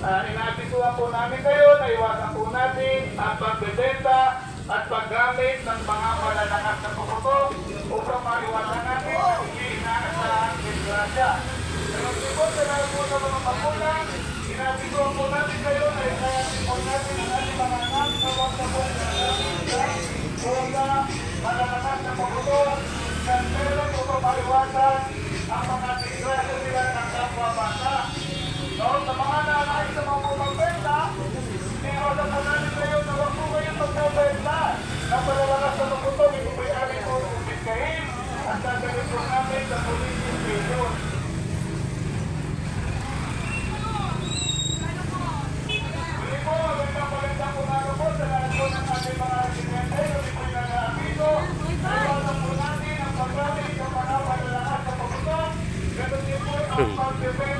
uh, inaabisuhan po namin kayo na iwasan po natin ang pagbebenta at paggamit ng mga malalakas na pukuto upang maiwasan natin ang hindi inaasahang disgrasya. Pero po sa lahat po sa mga magulang, inaabisuhan po natin kayo na inayasin po natin ang ating mga anak na huwag na po huwag na malalakas na pukuto ng meron upang maiwasan ang mga Hmm.